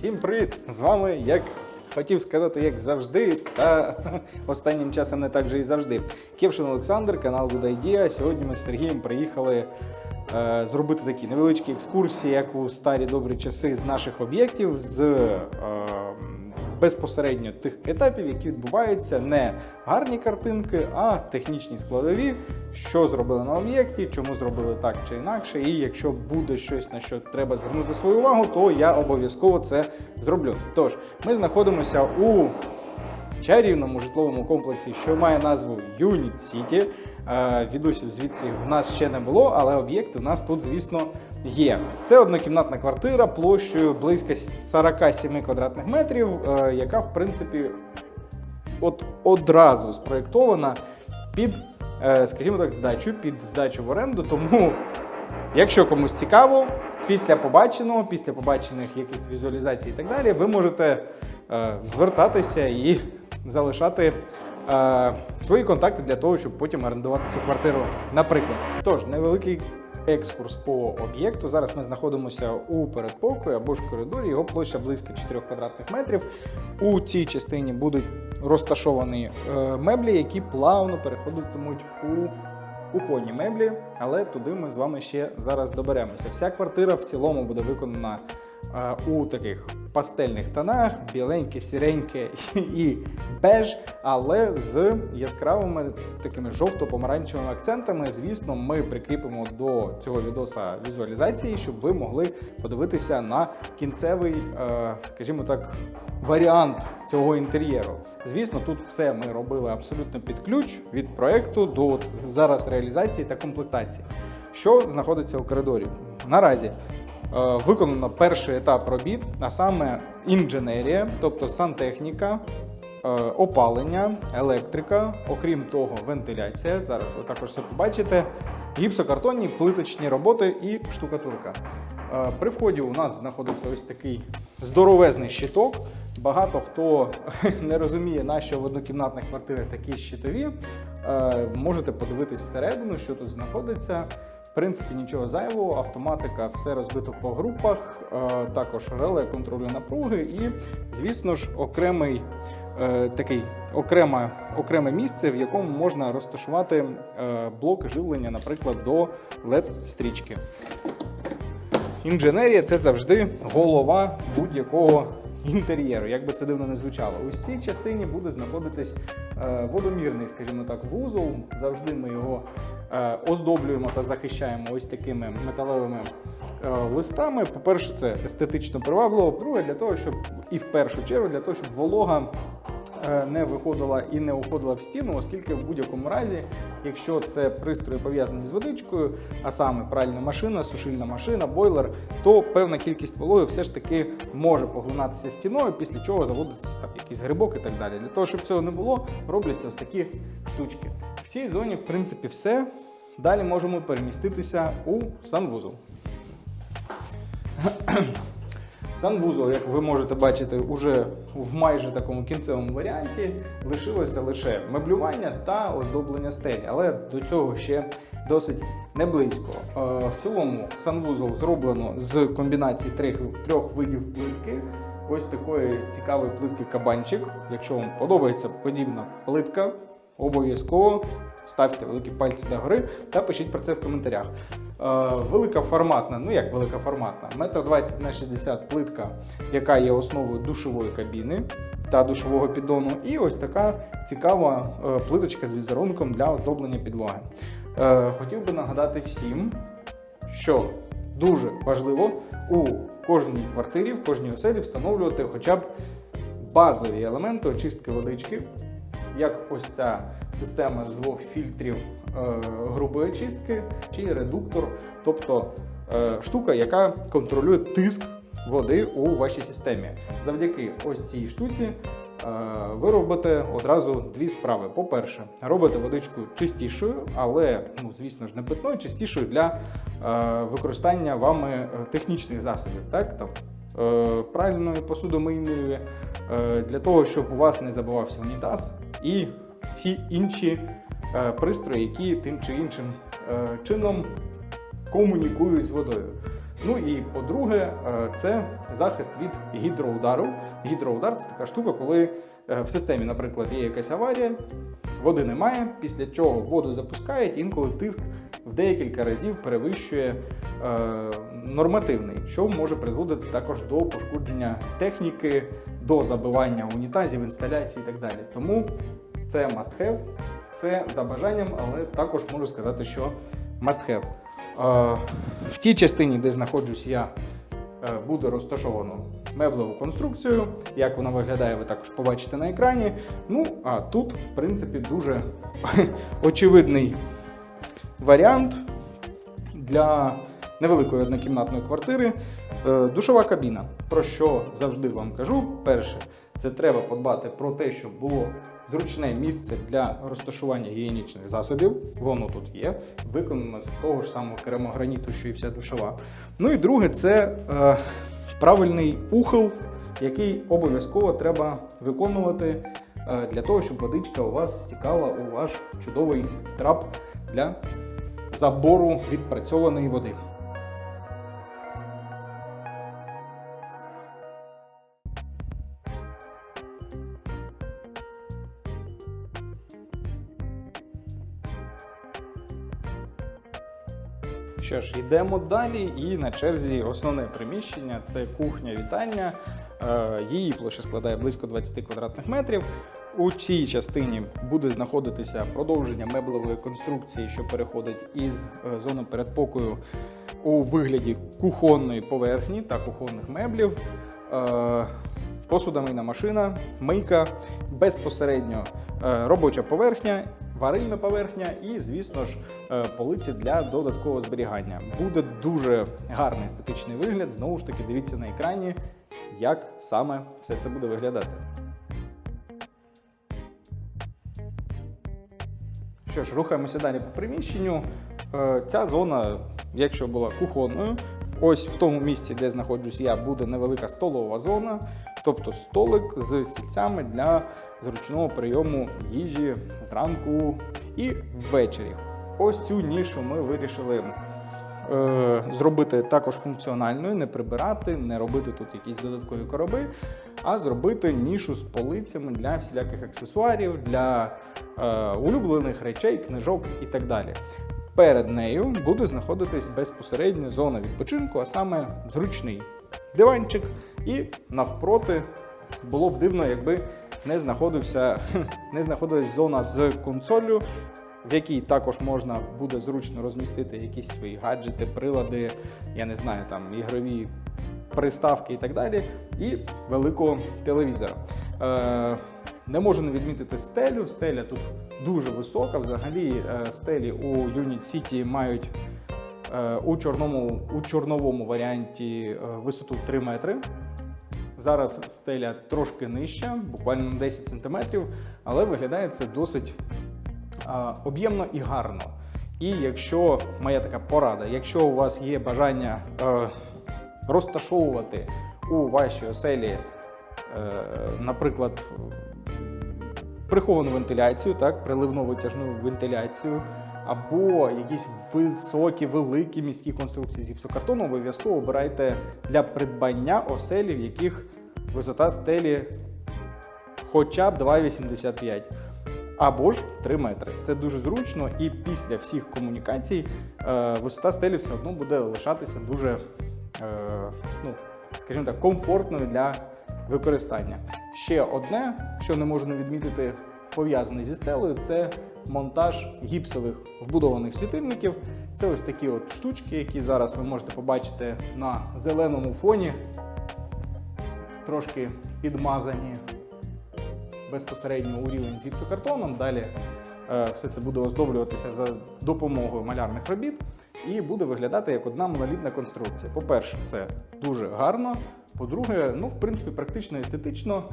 Всім привіт! З вами, як хотів сказати, як завжди, та останнім часом не так же і завжди. Кевшин Олександр, канал Good Idea. Сьогодні ми з Сергієм приїхали е, зробити такі невеличкі екскурсії, як у старі добрі часи з наших об'єктів, з е, безпосередньо тих етапів, які відбуваються не гарні картинки, а технічні складові, що зробили на об'єкті, чому зробили так чи інакше. І якщо буде щось на що треба звернути свою увагу, то я обов'язково це зроблю. Тож, ми знаходимося у чарівному житловому комплексі, що має назву Unit City. Е, Відосів звідси в нас ще не було, але об'єкт у нас тут, звісно, є. Це однокімнатна квартира площею близько 47 квадратних метрів, е, яка, в принципі, от одразу спроєктована під, е, скажімо так, здачу, під здачу в оренду. Тому, якщо комусь цікаво, після побаченого, після побачених якихось візуалізацій і так далі, ви можете звертатися і залишати е, свої контакти для того, щоб потім орендувати цю квартиру. Наприклад, тож невеликий екскурс по об'єкту. Зараз ми знаходимося у передпокої або ж коридорі. Його площа близько 4 квадратних метрів. У цій частині будуть розташовані е, меблі, які плавно переходитимуть у кухонні меблі, але туди ми з вами ще зараз доберемося. Вся квартира в цілому буде виконана е, у таких пастельних тонах, біленьке, сіреньке і беж, але з яскравими такими жовто-помаранчевими акцентами. Звісно, ми прикріпимо до цього відоса візуалізації, щоб ви могли подивитися на кінцевий, е, скажімо так, варіант цього інтер'єру. Звісно, тут все ми робили абсолютно під ключ від проекту до зараз реалізації та комплектації. Що знаходиться у коридорі? Наразі виконано перший етап робіт, а саме інженерія, тобто сантехніка, е, опалення, електрика, окрім того, вентиляція. Зараз ви також все побачите. Гіпсокартонні, плиточні роботи і штукатурка. Е, При вході у нас знаходиться ось такий здоровезний щиток. Багато хто не розуміє, на що в однокімнатних квартирах такі щитові. Е, Можете подивитись всередину, що тут знаходиться. В принципі, нічого зайвого, автоматика, все розбито по групах, е, також реле контролю напруги і, звісно ж, окремий е, такий окреме, окреме місце, в якому можна розташувати е, блок живлення, наприклад, до LED-стрічки. Інженерія це завжди голова будь-якого інтер'єру, як би це дивно не звучало. В цій частині буде знаходитись е, водомірний, скажімо так, вузол. Завжди ми його е, оздоблюємо та захищаємо ось такими металевими е, листами. По-перше, це естетично привабливо. По-друге, для того, щоб і в першу чергу для того, щоб волога е, не виходила і не уходила в стіну, оскільки в будь-якому разі, якщо це пристрої пов'язані з водичкою, а саме пральна машина, сушильна машина, бойлер, то певна кількість вологи все ж таки може поглинатися стіною, після чого заводиться там якийсь грибок і так далі. Для того, щоб цього не було, робляться ось такі штучки. В цій зоні, в принципі, все. Далі можемо переміститися у санвузол. Санвузол, як ви можете бачити, уже в майже такому кінцевому варіанті лишилося лише меблювання та оздоблення стелі, але до цього ще досить не близько. Е, В цілому санвузол зроблено з комбінації трьох, трьох видів плитки. Ось такої цікавої плитки кабанчик. Якщо вам подобається подібна плитка, обов'язково ставте великі пальці догори та пишіть про це в коментарях. Е, велика форматна, ну як велика форматна, метр 20 на 60 плитка, яка є основою душової кабіни та душового піддону. І ось така цікава е, плиточка з візерунком для оздоблення підлоги. Е, хотів би нагадати всім, що дуже важливо у кожній квартирі, в кожній оселі встановлювати хоча б базові елементи очистки водички, як ось ця система з двох фільтрів е, грубої очистки чи редуктор, тобто е, штука, яка контролює тиск води у вашій системі. Завдяки ось цій штуці е, ви робите одразу дві справи. По-перше, робите водичку чистішою, але, ну, звісно ж, не питною, чистішою для е, використання вами технічних засобів. Так? Там, е, Правильною посудомийною, е, для того, щоб у вас не забувався унітаз і всі інші е, пристрої, які тим чи іншим е, чином комунікують з водою. Ну і по-друге, е, це захист від гідроудару. Гідроудар це така штука, коли в системі, наприклад, є якась аварія, води немає, після чого воду запускають, інколи тиск в декілька разів перевищує нормативний, що може призводити також до пошкодження техніки, до забивання унітазів, інсталяцій і так далі. Тому це must have, це за бажанням, але також можу сказати, що must have. Е, в тій частині, де знаходжусь я, е, буде розташовано меблеву конструкцію. Як вона виглядає, ви також побачите на екрані. Ну, а тут, в принципі, дуже очевидний варіант для невеликої однокімнатної квартири. Е, Душова кабіна. Про що завжди вам кажу. Перше, це треба подбати про те, щоб було зручне місце для розташування гігієнічних засобів. Воно тут є, виконано з того ж самого керамограніту, що і вся душова. Ну і друге, це е, правильний ухил, який обов'язково треба виконувати е, для того, щоб водичка у вас стікала у ваш чудовий трап для забору відпрацьованої води. Що ж, йдемо далі, і на черзі основне приміщення це кухня-вітальня. Е, Її площа складає близько 20 квадратних метрів. У цій частині буде знаходитися продовження меблевої конструкції, що переходить із е, зони передпокою у вигляді кухонної поверхні та кухонних меблів. Е, Посудомийна машина, мийка, безпосередньо робоча поверхня, варильна поверхня і, звісно ж, е, полиці для додаткового зберігання. Буде дуже гарний естетичний вигляд. Знову ж таки, дивіться на екрані, як саме все це буде виглядати. Що ж, рухаємося далі по приміщенню. Е, Ця зона, якщо була кухонною, ось в тому місці, де знаходжусь я, буде невелика столова зона, тобто столик з стільцями для зручного прийому їжі зранку і ввечері. Ось цю нішу ми вирішили е, зробити також функціональною, не прибирати, не робити тут якісь додаткові короби, а зробити нішу з полицями для всіляких аксесуарів, для е, улюблених речей, книжок і так далі. Перед нею буде знаходитись безпосередньо зона відпочинку, а саме зручний диванчик, і навпроти було б дивно, якби не знаходився, не знаходилась зона з консолью, в якій також можна буде зручно розмістити якісь свої гаджети, прилади, я не знаю, там ігрові приставки і так далі, і великого телевізора. Е, не можу не відмітити стелю. Стеля тут дуже висока. Взагалі е, стелі у Unit City мають у чорному, у чорновому варіанті е, висоту 3 метри. Зараз стеля трошки нижча, буквально на 10 см, але виглядає це досить об'ємно і гарно. І якщо моя така порада, якщо у вас є бажання е, розташовувати у вашій оселі, е, наприклад, приховану вентиляцію, так, приливну витяжну вентиляцію, або якісь високі, великі міські конструкції з гіпсокартону, обов'язково обирайте для придбання оселі, в яких висота стелі хоча б 2,85. Або ж 3 метри. Це дуже зручно, і після всіх комунікацій е, висота стелі все одно буде лишатися дуже, е, ну, скажімо так, комфортною для використання. Ще одне, що не можна відмітити, пов'язане зі стелею, це монтаж гіпсових вбудованих світильників. Це ось такі от штучки, які зараз ви можете побачити на зеленому фоні, трошки підмазані безпосередньо у рівень з гіпсокартоном. Далі все це буде оздоблюватися за допомогою малярних робіт і буде виглядати як одна монолітна конструкція. По-перше, це дуже гарно. По-друге, ну, в принципі, практично естетично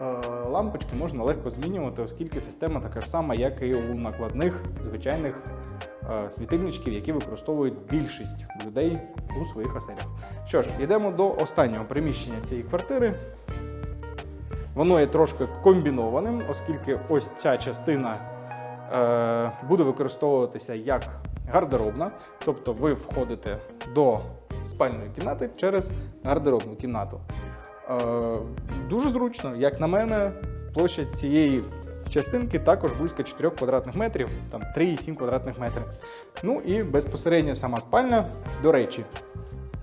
е, лампочки можна легко змінювати, оскільки система така ж сама, як і у накладних звичайних е, світильничків, які використовують більшість людей у своїх оселях. Що ж, йдемо до останнього приміщення цієї квартири. Воно є трошки комбінованим, оскільки ось ця частина е, буде використовуватися як гардеробна. Тобто ви входите до спальної кімнати через гардеробну кімнату. Е, дуже зручно, як на мене, площа цієї частинки також близько 4 квадратних метрів, там 3,7 квадратних метрів. Ну і безпосередньо сама спальня, до речі,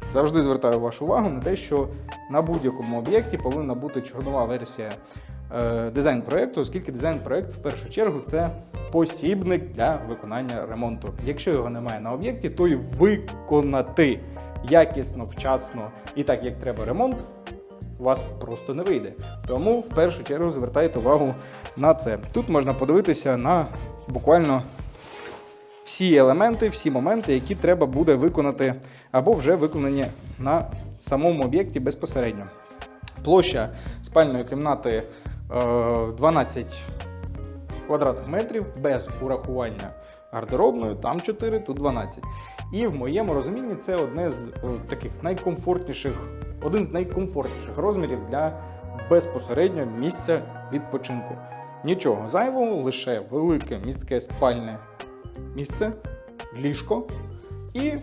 завжди звертаю вашу увагу на те, що на будь-якому об'єкті повинна бути чорнова версія е, дизайн-проєкту, оскільки дизайн-проєкт в першу чергу це посібник для виконання ремонту. Якщо його немає на об'єкті, то й виконати якісно, вчасно і так, як треба ремонт, у вас просто не вийде. Тому в першу чергу звертайте увагу на це. Тут можна подивитися на буквально всі елементи, всі моменти, які треба буде виконати або вже виконані на самому об'єкті безпосередньо. Площа спальної кімнати 12 квадратних метрів без урахування гардеробної, там 4, тут 12. І в моєму розумінні це одне з е, таких найкомфортніших, один з найкомфортніших розмірів для безпосередньо місця відпочинку. Нічого зайвого, лише велике містке спальне місце, ліжко і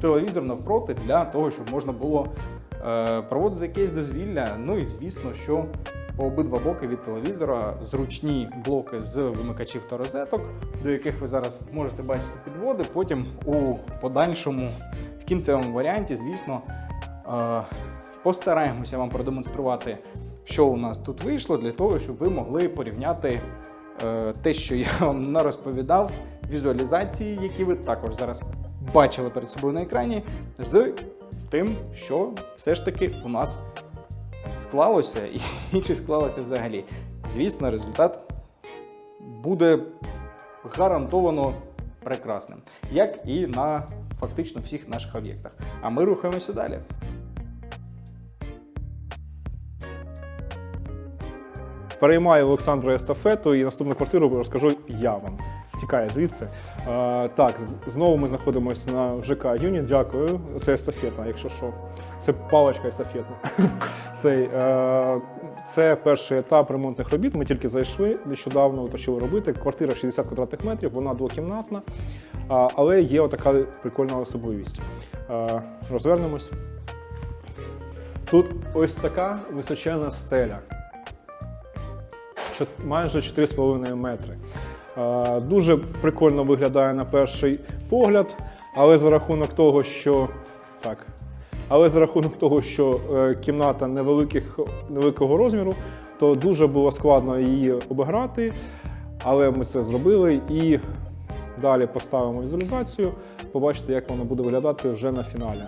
телевізор навпроти для того, щоб можна було е, проводити якесь дозвілля. Ну і звісно, що по обидва боки від телевізора зручні блоки з вимикачів та розеток, до яких ви зараз можете бачити підводи. Потім у подальшому, в кінцевому варіанті, звісно, е, постараємося вам продемонструвати, що у нас тут вийшло, для того, щоб ви могли порівняти е, те, що я вам нарозповідав, візуалізації, які ви також зараз бачили перед собою на екрані, з тим, що все ж таки у нас склалося і чи склалося взагалі. Звісно, результат буде гарантовано прекрасним, як і на фактично всіх наших об'єктах. А ми рухаємося далі. Переймаю Олександру естафету і наступну квартиру розкажу я вам. Тікає звідси. Так, знову ми знаходимося на ЖК Юніт. Дякую. Це естафета, якщо що. Це паличка естафетна. Цей, е, це перший етап ремонтних робіт. Ми тільки зайшли нещодавно почали робити. Квартира 60 квадратних метрів, вона двокімнатна, але є отака прикольна особливість. Е, розвернемось. Тут ось така височенна стеля. Майже 4,5 метри. Е, Дуже прикольно виглядає на перший погляд, але за рахунок того, що так. Але за рахунок того, що е, кімната невеликих, невеликого розміру, то дуже було складно її обіграти. Але ми це зробили і далі поставимо візуалізацію. Побачите, як воно буде виглядати вже на фіналі.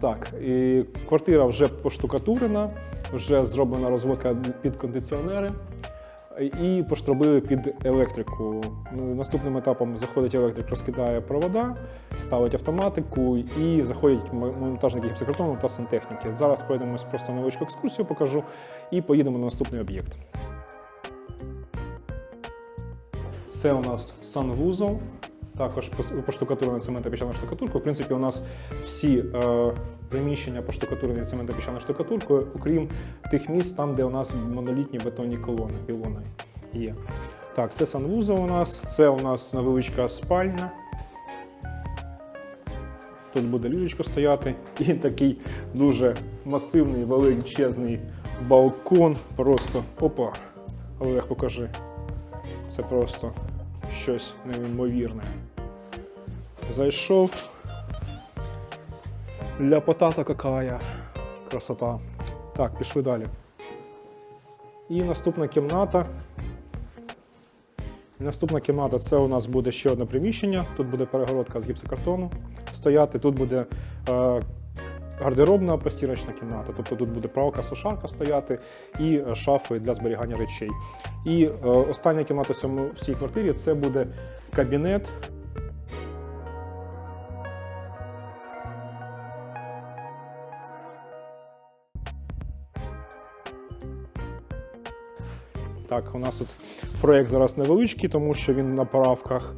Так, і квартира вже поштукатурена, вже зроблена розводка під кондиціонери і поштробили під електрику. Ну, Наступним етапом заходить електрик, розкидає провода, ставить автоматику і заходять монтажники гіпсокартону та сантехніки. Зараз пройдемось просто невеличку екскурсію, покажу і поїдемо на наступний об'єкт. Це у нас санвузол, також поштукатурена цементно-піщана штукатурка. В принципі, у нас всі е, приміщення поштукатурені цементно-піщаною штукатуркою, окрім тих місць, там, де у нас монолітні бетонні колони, пілони є. Так, це санвузол у нас, це у нас невеличка спальня. Тут буде ліжечко стояти і такий дуже масивний, величезний балкон. Просто опа. Олег, покажи. Це просто щось неймовірне. Зайшов. Ляпота-то какая. Красота. Так, пішли далі. І наступна кімната. Наступна кімната це у нас буде ще одне приміщення. Тут буде перегородка з гіпсокартону стояти. Тут буде е, гардеробна постірочна кімната. Тобто тут буде пралка, сушарка стояти і е, шафи для зберігання речей. І е, остання кімната в цій квартирі це буде кабінет. Так, у нас тут проєкт зараз невеличкий, тому що він на правках.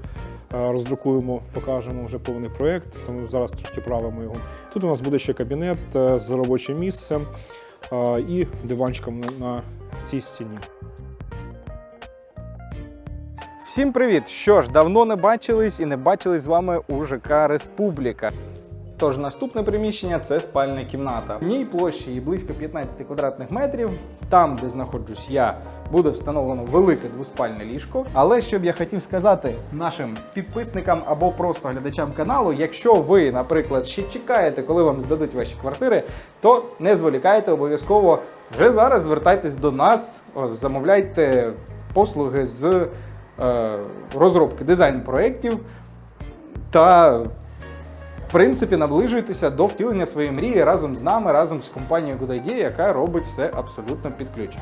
е, роздрукуємо, покажемо вже повний проєкт, тому зараз трошки правимо його. Тут у нас буде ще кабінет е, з робочим місцем е, і диванчиком на, на цій стіні. Всім привіт! Що ж, давно не бачились і не бачились з вами у ЖК Республіка. Тож наступне приміщення це спальна кімната. В ній площі її близько 15 квадратних метрів. Там, де знаходжусь я, буде встановлено велике двоспальне ліжко. Але що б я хотів сказати нашим підписникам або просто глядачам каналу, якщо ви, наприклад, ще чекаєте, коли вам здадуть ваші квартири, то не зволікайте обов'язково вже зараз звертайтесь до нас, замовляйте послуги з е, розробки дизайн-проєктів та принципі, наближуйтеся до втілення своєї мрії разом з нами, разом з компанією Good яка робить все абсолютно під ключ.